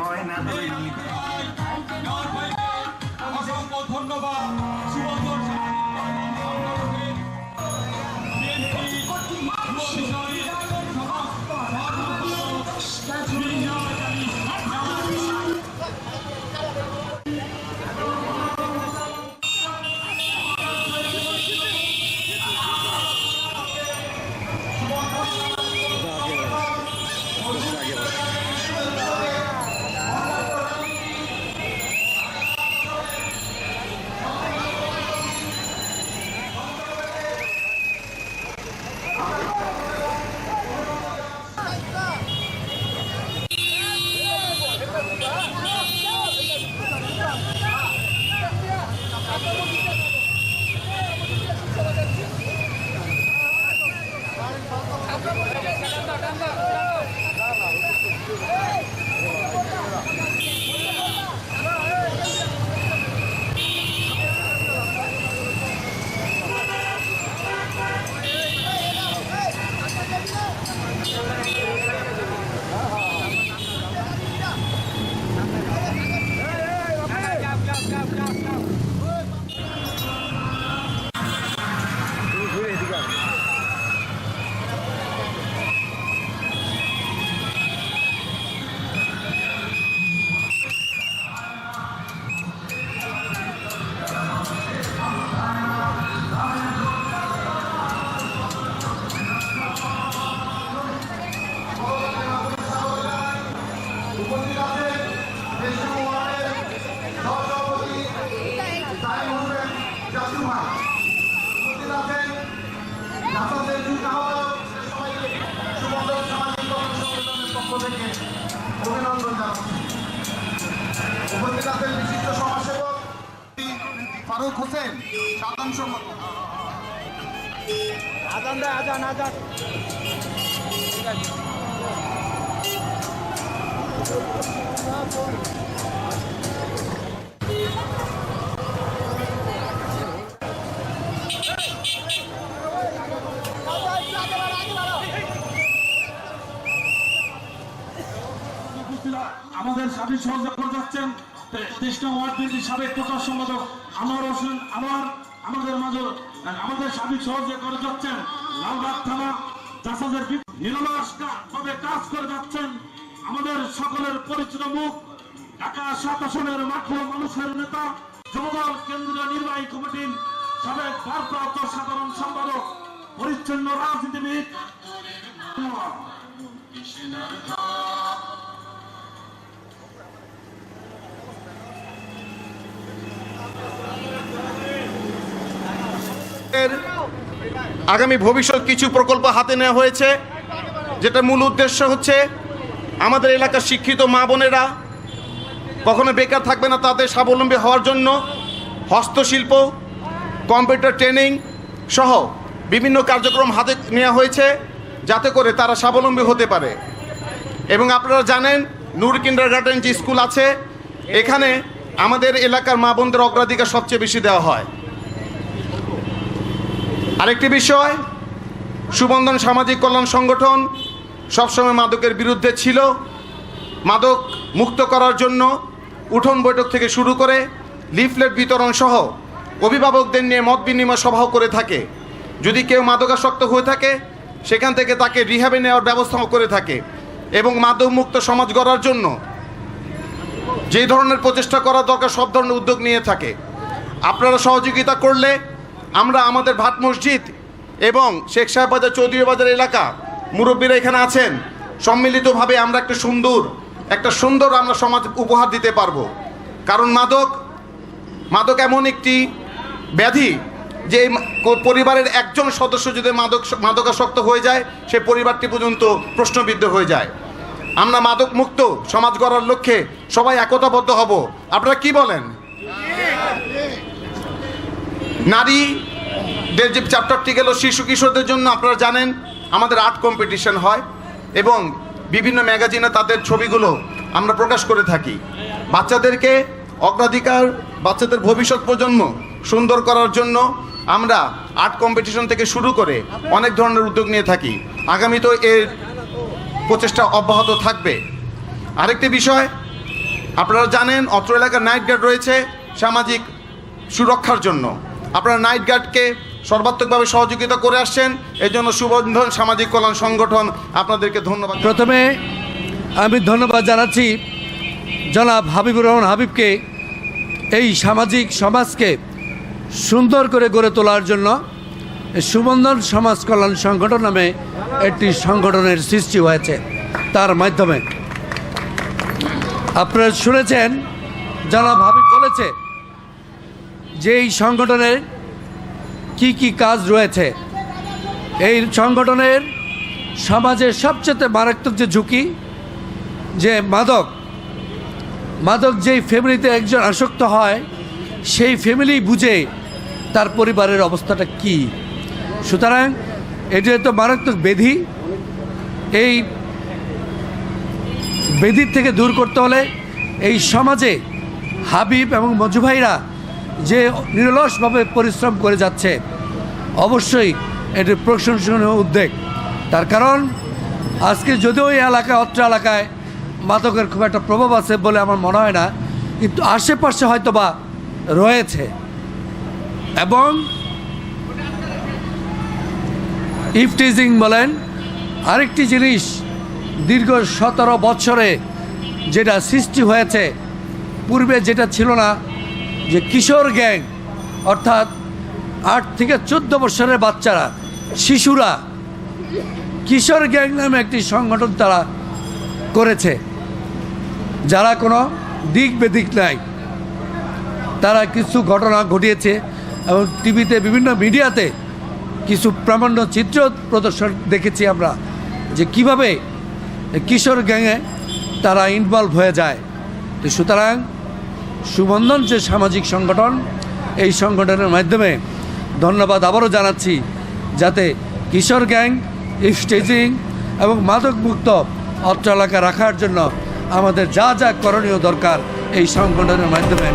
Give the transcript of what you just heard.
ময়না ধন্যবাদ। আসাদের যুগ আহ্বায়ক সবাইকে সুবন্ধন সামাজিক সংগঠনের পক্ষ থেকে অভিনন্দন জানাচ্ছি। উপস্থিত আছেন বিশিষ্ট সমাজসেবক ফারুক সাধারণ সম্মান আজান দেয় আজান আজান। ঠিক আছে। সাথী সহযোগ করে যাচ্ছেন। কৃষ্ণ ওয়ার্ড বিএনপির সাবেক প্রচার সম্পাদক আমার হোসেন আমার আমাদের মাঝে আমাদের সাথী সহযোগ করে যাচ্ছেন। লালবাগ থানা জাসাদের নিরলস্কার ভাবে কাজ করে যাচ্ছেন আমাদের সকলের পরিচিত মুখ, ঢাকা সাত আসনের মাঠে মানুষের নেতা, যুবদল কেন্দ্রীয় নির্বাহী কমিটির সাবেক ভারপ্রাপ্ত সাধারণ সম্পাদক, পরিচ্ছন্ন রাজনীতিবিদ। আগামী ভবিষ্যৎ কিছু প্রকল্প হাতে নেওয়া হয়েছে। যেটা মূল উদ্দেশ্য হচ্ছে আমাদের এলাকার শিক্ষিত মা বোনেরা কখনো বেকার থাকবে না তাদের স্বাবলম্বী হওয়ার জন্য হস্তশিল্প, কম্পিউটার ট্রেনিং সহ বিভিন্ন কার্যক্রম হাতে নেওয়া হয়েছে যাতে করে তারা স্বাবলম্বী হতে পারে। এবং আপনারা জানেন, নূর কিন্ডার গার্ডেন যে স্কুল আছে, এখানে আমাদের এলাকার মা বোনদের অগ্রাধিকার সবচেয়ে বেশি দেওয়া হয়। আরেকটি বিষয়, সুবন্ধন সামাজিক কল্যাণ সংগঠন সবসময় মাদকের বিরুদ্ধে ছিল। মাদক মুক্ত করার জন্য উঠোন বৈঠক থেকে শুরু করে লিফলেট বিতরণ সহ অভিভাবকদের নিয়ে মত বিনিময় সভাও করে থাকে। যদি কেউ মাদকাসক্ত হয়ে থাকে, সেখান থেকে তাকে রিহাবে নেওয়ার ব্যবস্থাও করে থাকে এবং মাদক মুক্ত সমাজ গড়ার জন্য যে ধরনের প্রচেষ্টা করা দরকার, সব ধরনের উদ্যোগ নিয়ে থাকে। আপনারা সহযোগিতা করলে আমরা আমাদের ভাট মসজিদ এবং শেখ সাহেব বাজার চৌধুরী বাজার এলাকা মুরব্বীরা এখানে আছেন। সম্মিলিতভাবে আমরা একটা সুন্দর একটা সুন্দর আমরা সমাজ উপহার দিতে পারব। কারণ মাদক মাদক এমন একটি ব্যাধি যে পরিবারের একজন সদস্য যদি মাদক মাদকাসক্ত হয়ে যায়, সে পরিবারটি পর্যন্ত প্রশ্নবিদ্ধ হয়ে যায়। আমরা মাদক মুক্ত সমাজ গড়ার লক্ষ্যে সবাই একতাবদ্ধ হব। আপনারা কি বলেন? নারীদের যে চ্যাপ্টারটি গেল শিশু কিশোরদের জন্য, আপনারা জানেন, আমাদের আর্ট কম্পিটিশন হয় এবং বিভিন্ন ম্যাগাজিনে তাদের ছবিগুলো আমরা প্রকাশ করে থাকি। বাচ্চাদেরকে অগ্রাধিকার, বাচ্চাদের ভবিষ্যৎ প্রজন্ম সুন্দর করার জন্য আমরা আর্ট কম্পিটিশন থেকে শুরু করে অনেক ধরনের উদ্যোগ নিয়ে থাকি। আগামী তো এর প্রচেষ্টা অব্যাহত থাকবে। আরেকটি বিষয়, আপনারা জানেন, অত্র এলাকার নাইট গার্ড রয়েছে সামাজিক সুরক্ষার জন্য। আপনারা নাইট গার্ডকে সর্বাত্মকভাবে সহযোগিতা করে আসছেন। এই জন্য সুবন্ধন সামাজিক কল্যাণ সংগঠন আপনাদেরকে ধন্যবাদ। প্রথমে আমি ধন্যবাদ জানাচ্ছি জনাব হাবিবুর রহমান হাবিবকে এই সামাজিক সমাজকে সুন্দর করে গড়ে তোলার জন্য সুবন্ধন সমাজ কল্যাণ সংগঠন নামে একটি সংগঠনের সৃষ্টি হয়েছে তার মাধ্যমে। আপনারা শুনেছেন, জনাব হাবিব বলেছে যে এই সংগঠনের কি কি কাজ রয়েছে, এই সংগঠনের সমাজের সবচেয়ে মারাত্মক যে ঝুঁকি, যে মাদক মাদক যেই ফ্যামিলিতে একজন আসক্ত হয়, সেই ফ্যামিলি বুঝে তার পরিবারের অবস্থাটা কি। সুতরাং এটি তো মারাত্মক বেধি। এই বেদির থেকে দূর করতে হলে এই সমাজে হাবিব এবং মজু ভাইরা যে নিরলসভাবে পরিশ্রম করে যাচ্ছে, অবশ্যই এটি প্রশংসনীয় উদ্যোগ। তার কারণ, আজকে যদিও এই এলাকায়, অত্র এলাকায় মাদকের খুব একটা প্রভাব আছে বলে আমার মনে হয় না, কিন্তু আশেপাশে হয়তো বা রয়েছে। এবং ইফটিজিং বলেন, আরেকটি জিনিস দীর্ঘ সতেরো বছরে যেটা সৃষ্টি হয়েছে, পূর্বে যেটা ছিল না যে কিশোর গ্যাং, অর্থাৎ আট থেকে চোদ্দ বছরের বাচ্চারা, শিশুরা, কিশোর গ্যাং নামে একটি সংগঠন তারা করেছে। যারা কোনো দিক বেদিক নাই, তারা কিছু ঘটনা ঘটিয়েছে এবং টিভিতে বিভিন্ন মিডিয়াতে কিছু প্রামাণ্য চিত্র প্রদর্শন দেখেছি আমরা, যে কীভাবে কিশোর গ্যাংয়ে তারা ইনভলভ হয়ে যায়। তো সুতরাং সুবন্ধন যে সামাজিক সংগঠন, এই সংগঠনের মাধ্যমে ধন্যবাদ আবারও জানাচ্ছি যাতে কিশোর গ্যাং স্টেজিং এবং মাদকমুক্ত অত্র এলাকা রাখার জন্য আমাদের যা যা করণীয় দরকার এই সংগঠনের মাধ্যমে।